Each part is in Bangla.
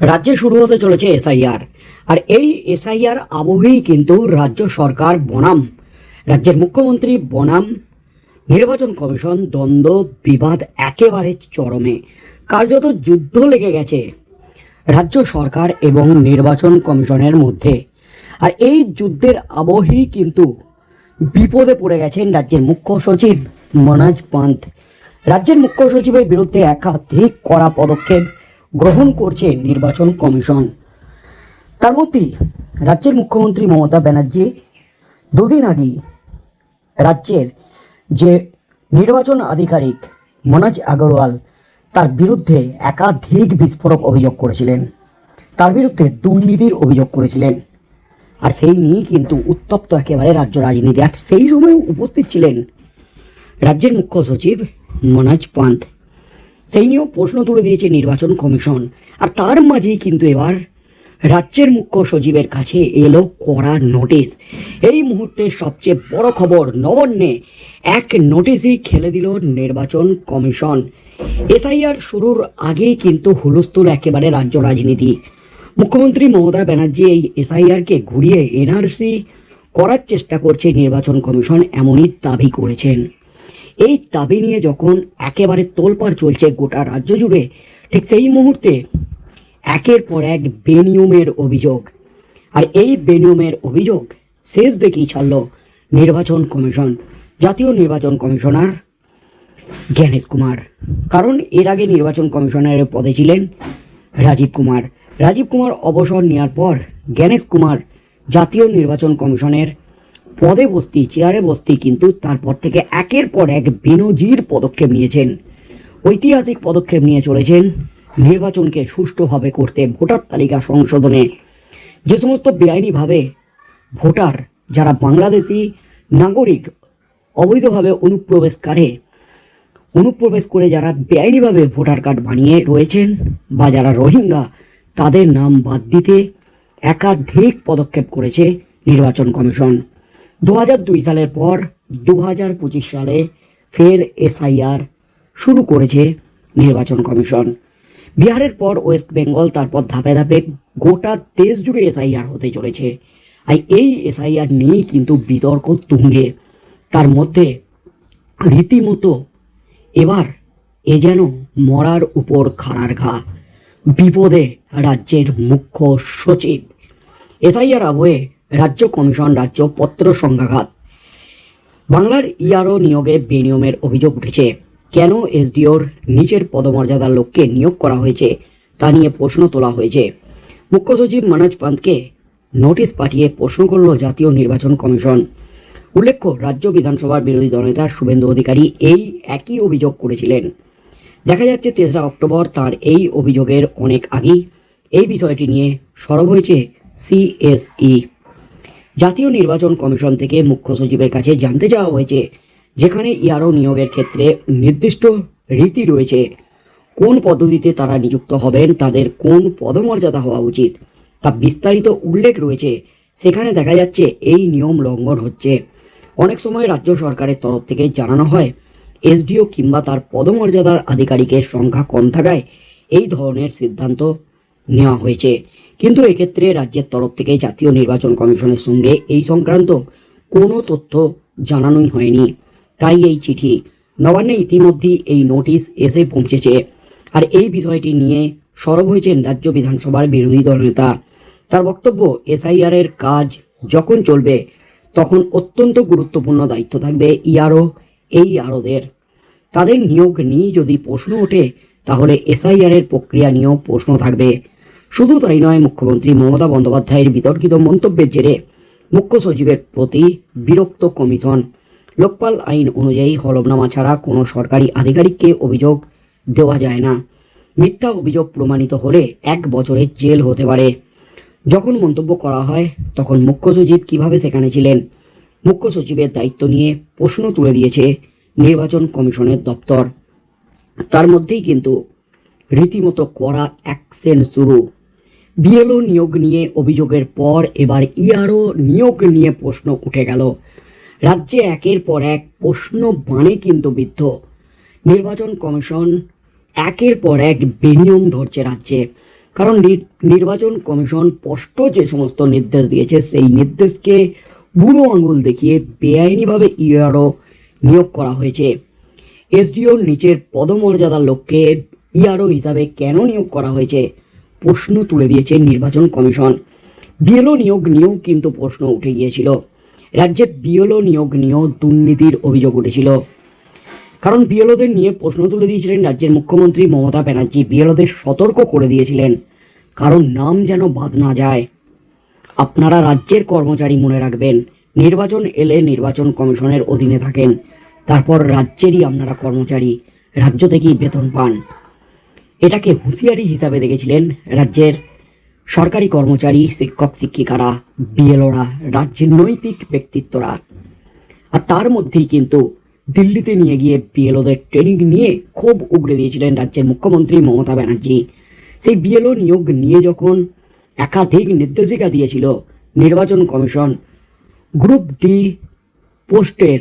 রাজ্যে শুরু হতে চলেছে এসআইআর। আর এই এসআইআর আবহেই কিন্তু রাজ্য সরকার বনাম। রাজ্যের মুখ্যমন্ত্রী বনাম। নির্বাচন কমিশন দ্বন্দ্ব, বিবাদ একেবারে চরমে। কার্যত যুদ্ধ লেগে গেছে রাজ্য সরকার এবং নির্বাচন কমিশনের মধ্যে। আর এই যুদ্ধের আবহেই কিন্তু বিপদে পড়ে গেছেন রাজ্যের মুখ্য সচিব মনোজ পন্থ। রাজ্যের মুখ্য সচিবের বিরুদ্ধে একাধিক কড়া পদক্ষেপ গ্রহণ করছে নির্বাচন কমিশন। তার মধ্যে রাজ্যের মুখ্যমন্ত্রী মমতা ব্যানার্জি দুদিন আগেই রাজ্যের যে নির্বাচন আধিকারিক মনোজ আগরওয়াল, তার বিরুদ্ধে একাধিক বিস্ফোরক অভিযোগ করেছিলেন। তার বিরুদ্ধে দুর্নীতির অভিযোগ করেছিলেন। আর সেই নিয়েই কিন্তু উত্তপ্ত একেবারে রাজ্য রাজনীতি। আর সেই সময় উপস্থিত ছিলেন রাজ্যের মুখ্য সচিব মনোজ পান্থ সেই নিয়েও প্রশ্ন তুলে দিয়েছে নির্বাচন কমিশন। আর তার মাঝেই কিন্তু এবার রাজ্যের মুখ্য সচিবের কাছে এলো কড়া নোটিশ। এই মুহূর্তে সবচেয়ে বড় খবর নবান্নে এক নোটিশই খেলে দিল নির্বাচন কমিশন। এসআইআর শুরুর আগেই কিন্তু হুলস্থুল একেবারে রাজ্য রাজনীতি। মুখ্যমন্ত্রী মমতা ব্যানার্জি এই এসআইআরকে ঘুরিয়ে এনআরসি করার চেষ্টা করছে নির্বাচন কমিশন, এমনই দাবি করেছেন। এই দাবি নিয়ে যখন একেবারে তোলপাড় চলছে গোটা রাজ্য জুড়ে, ঠিক সেই মুহূর্তে একের পর এক বেনিয়মের অভিযোগ। আর এই বেনিয়মের অভিযোগ শেষ দেখেই ছাড়ল নির্বাচন কমিশন, জাতীয় নির্বাচন কমিশনার জ্ঞানেশ কুমার। কারণ এর আগে নির্বাচন কমিশনারের পদে ছিলেন রাজীব কুমার। রাজীব কুমার অবসর নেওয়ার পর জ্ঞানেশ কুমার জাতীয় নির্বাচন কমিশনের পদে বসতি, চেয়ারে বসতি কিন্তু তারপর থেকে একের পর এক বেনজির পদক্ষেপ নিয়েছেন। ঐতিহাসিক পদক্ষেপ নিয়ে চলেছেন। নির্বাচনকে সুষ্ঠুভাবে করতে ভোটার তালিকা সংশোধনে। যে সমস্ত বেআইনিভাবে ভোটার যারা বাংলাদেশি নাগরিক, অবৈধভাবে অনুপ্রবেশকারী, অনুপ্রবেশ করে যারা বেআইনিভাবে ভোটার কার্ড বানিয়ে রয়েছেন বা যারা রোহিঙ্গা, তাদের নাম বাদ দিতে একাধিক পদক্ষেপ করেছে নির্বাচন কমিশন। দু সালের পর দু হাজার পঁচিশ সালে ফের এসআইআর শুরু করেছে নির্বাচন কমিশন। বিহারের পর ওয়েস্ট বেঙ্গল, তারপর ধাপে ধাপে গোটা দেশ জুড়ে এসআইআর হতে চলেছে। আর এই এসআইআর নিয়েই কিন্তু বিতর্ক তুঙ্গে। তার মধ্যে রীতিমতো এবার এ যেন মরার উপর খাড়ার ঘা। বিপদে রাজ্যের মুখ্য সচিব। এসআইআর আবহে রাজ্য কমিশন রাজ্য পত্র সংঘাঘাত বাংলার ইয়ারও নিয়োগে বেনিয়মের অভিযোগ উঠেছে। কেন এসডিওর নিজের পদমর্যাদার লোককে নিয়োগ করা হয়েছে তা নিয়ে প্রশ্ন তোলা হয়েছে। মুখ্য সচিব মানাজ পান্তকে নোটিশ পাঠিয়ে প্রশ্ন করল জাতীয় নির্বাচন কমিশন। উল্লেখ্য, রাজ্য বিধানসভার বিরোধী দলনেতা শুভেন্দু অধিকারী এই একই অভিযোগ করেছিলেন। দেখা যাচ্ছে তেসরা অক্টোবর তার এই অভিযোগের অনেক আগেই। এই বিষয়টি নিয়ে সরব হয়েছে সিএসই। জাতীয় নির্বাচন কমিশন থেকে মুখ্য সচিবের কাছে জানতে চাওয়া হয়েছে, যেখানে ইয়ারও নিয়োগের ক্ষেত্রে নির্দিষ্ট রীতি রয়েছে। কোন পদ্ধতিতে তারা নিযুক্ত হবেন, তাদের কোন পদমর্যাদা হওয়া উচিত, তা বিস্তারিত উল্লেখ রয়েছে। সেখানে দেখা যাচ্ছে, এই নিয়ম লঙ্ঘন হচ্ছে। অনেক সময় রাজ্য সরকারের তরফ থেকে জানানো হয়, এসডিও কিংবা তার পদমর্যাদার আধিকারিকের সংখ্যা কম থাকায় এই ধরনের সিদ্ধান্ত নেওয়া হয়েছে। কিন্তু এক্ষেত্রে রাজ্যের তরফ থেকে জাতীয় নির্বাচন কমিশনের সঙ্গে এই সংক্রান্ত কোনো তথ্য জানানোই হয়নি। তাই এই চিঠি। নবান্নে ইতিমধ্যেই এই নোটিশ এসে পৌঁছেছে। আর এই বিষয়টি নিয়ে সরব হয়েছেন রাজ্য বিধানসভার বিরোধী দলনেতা তার বক্তব্য এসআইআর এর কাজ যখন চলবে, তখন অত্যন্ত গুরুত্বপূর্ণ দায়িত্ব থাকবে ইয়ারও, এই ইয়ারোদের। তাদের নিয়োগ নিয়ে যদি প্রশ্ন ওঠে, তাহলে এসআইআর এর প্রক্রিয়া নিয়েও প্রশ্ন থাকবে। শুধু তাই নয়, মুখ্যমন্ত্রী মমতা বন্দ্যোপাধ্যায়ের বিতর্কিত মন্তব্যের জেরে মুখ্য সচিবের প্রতি বিরক্ত কমিশন। লোকপাল আইন অনুযায়ী হলফনামা ছাড়া কোনো সরকারি আধিকারিককে অভিযোগ দেওয়া যায় না। মিথ্যা অভিযোগ প্রমাণিত হলে এক বছরের জেল হতে পারে। যখন মন্তব্য করা হয়, তখন মুখ্য সচিব কীভাবে সেখানে ছিলেন? মুখ্য সচিবের দায়িত্ব নিয়ে প্রশ্ন তুলে দিয়েছে নির্বাচন কমিশনের দপ্তর। তার মধ্যেই কিন্তু রীতিমতো করা অ্যাকশন শুরু। বিএলও নিয়োগ নিয়ে অভিযোগের পর এবার ইআরও নিয়োগ নিয়ে প্রশ্ন উঠে গেল। রাজ্যে একের পর এক প্রশ্ন বাণে কিন্তু বিদ্ধ। নির্বাচন কমিশন একের পর এক বেনিয়ম ধরছে রাজ্যে। কারণ নির- নির্বাচন কমিশন স্পষ্ট যে সমস্ত নির্দেশ দিয়েছে, সেই নির্দেশকে বুড়ো আঙুল দেখিয়ে বেআইনিভাবে ইআরও নিয়োগ করা হয়েছে। এসডিওর নিচের পদমর্যাদার লোককে ইআরও হিসাবে কেন নিয়োগ করা হয়েছে? প্রশ্ন তুলে দিয়েছে নির্বাচন কমিশন। বিএলও নিয়োগ নিয়েও কিন্তু প্রশ্ন উঠে গিয়েছিল। রাজ্যে বিএলও নিয়োগ নিয়েও দুর্নীতির অভিযোগ উঠেছিল। কারণ বিএলওদের নিয়ে প্রশ্ন তুলে দিয়েছিলেন রাজ্যের মুখ্যমন্ত্রী মমতা ব্যানার্জি। বিএলওদের সতর্ক করে দিয়েছিলেন, কারণ নাম যেন বাদ না যায়। আপনারা রাজ্যের কর্মচারী মনে রাখবেন, নির্বাচন এলে নির্বাচন কমিশনের অধীনে থাকেন, তারপর রাজ্যেরই আপনারা কর্মচারী, রাজ্য থেকেই বেতন পান। এটাকে হুঁশিয়ারি হিসাবে দেখেছিলেন রাজ্যের সরকারি কর্মচারী, শিক্ষক, শিক্ষিকারা, বিএলওরা, রাজ্যের নৈতিক ব্যক্তিত্বরা। আর তার মধ্যেই কিন্তু দিল্লিতে নিয়ে গিয়ে বিএলওদের ট্রেনিং নিয়ে খুব উগড়ে দিয়েছিলেন রাজ্যের মুখ্যমন্ত্রী মমতা ব্যানার্জি। সেই বিএলও নিয়োগ নিয়ে যখন একাধিক নির্দেশিকা দিয়েছিল নির্বাচন কমিশন, গ্রুপ ডি পোস্টের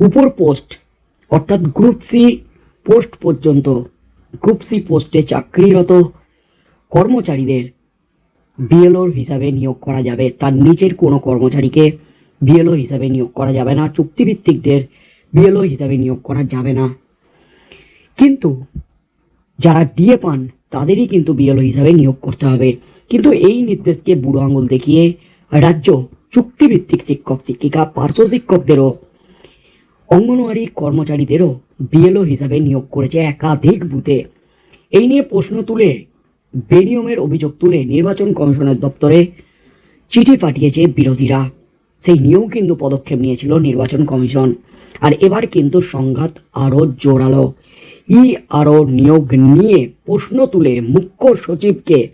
উপর পোস্ট, অর্থাৎ গ্রুপ সি পোস্ট পর্যন্ত গ্রুপ সি পোস্টে চাকরিরত কর্মচারীদের বিএলওর হিসাবে নিয়োগ করা যাবে। তার নিচের কোনো কর্মচারীকে বিএলও হিসাবে নিয়োগ করা যাবে না। চুক্তিভিত্তিকদের বিএলও হিসাবে নিয়োগ করা যাবে না। কিন্তু যারা ডিএ পান, তাদেরই কিন্তু বিএলও হিসাবে নিয়োগ করতে হবে। কিন্তু এই নির্দেশকে বুড়ো আঙুল দেখিয়ে রাজ্য চুক্তিভিত্তিক শিক্ষক, শিক্ষিকা, পার্শ্ব শিক্ষকদেরও অঙ্গনওয়াড়ি কর্মচারীদেরও বিএলও হিসাবে নিয়োগ করেছে একাধিক বুথে। এই নিয়ে প্রশ্ন তুলে বেনিয়মের অভিযোগ তুলে নির্বাচন কমিশনের দপ্তরে চিঠি পাঠিয়েছে বিরোধীরা। সেই নিয়েও কিন্তু পদক্ষেপ নিয়েছিল নির্বাচন কমিশন। আর এবার কিন্তু সংঘাত আরও জোরালো। ই আরও নিয়োগ নিয়ে প্রশ্ন তুলে মুখ্য সচিবকে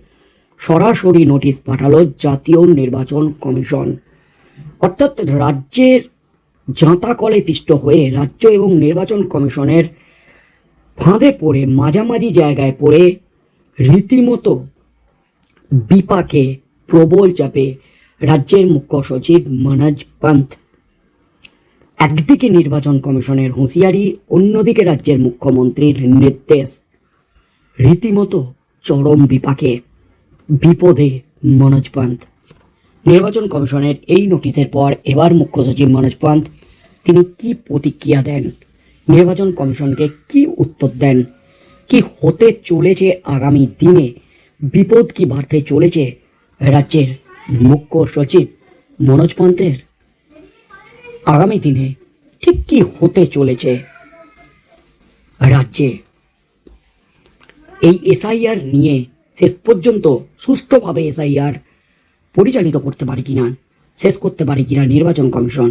সরাসরি নোটিশ পাঠালো জাতীয় নির্বাচন কমিশন। অর্থাৎ রাজ্যের জাঁতা কলে পিষ্ট হয়ে রাজ্য এবং নির্বাচন কমিশনের ফাঁদে পড়ে, মাঝামাঝি জায়গায় পড়ে রীতিমতো বিপাকে প্রবল চাপে রাজ্যের মুখ্য সচিব মনোজ পান্থ। একদিকে নির্বাচন কমিশনের হুঁশিয়ারি, অন্যদিকে রাজ্যের মুখ্যমন্ত্রীর নির্দেশ। রীতিমতো চরম বিপাকে, বিপদে মনোজ পান্থ। নির্বাচন কমিশনের এই নোটিশের পর এবার মুখ্য সচিব মনোজ পান্থ তিনি কি প্রতিক্রিয়া দেন? নির্বাচন কমিশনকে কি উত্তর দেন? কি হতে চলেছে আগামী দিনে? বিপদ কি বাড়তে চলেছে রাজ্যের মুখ্য সচিব মনোজ পান্থের আগামী দিনে ঠিক কি হতে চলেছে রাজ্যে? এই এসআইআর নিয়ে শেষ পর্যন্ত সুষ্ঠুভাবে এসআইআর পরিচালিত করতে পারে কিনা? শেষ করতে পারে কিনা নির্বাচন কমিশন?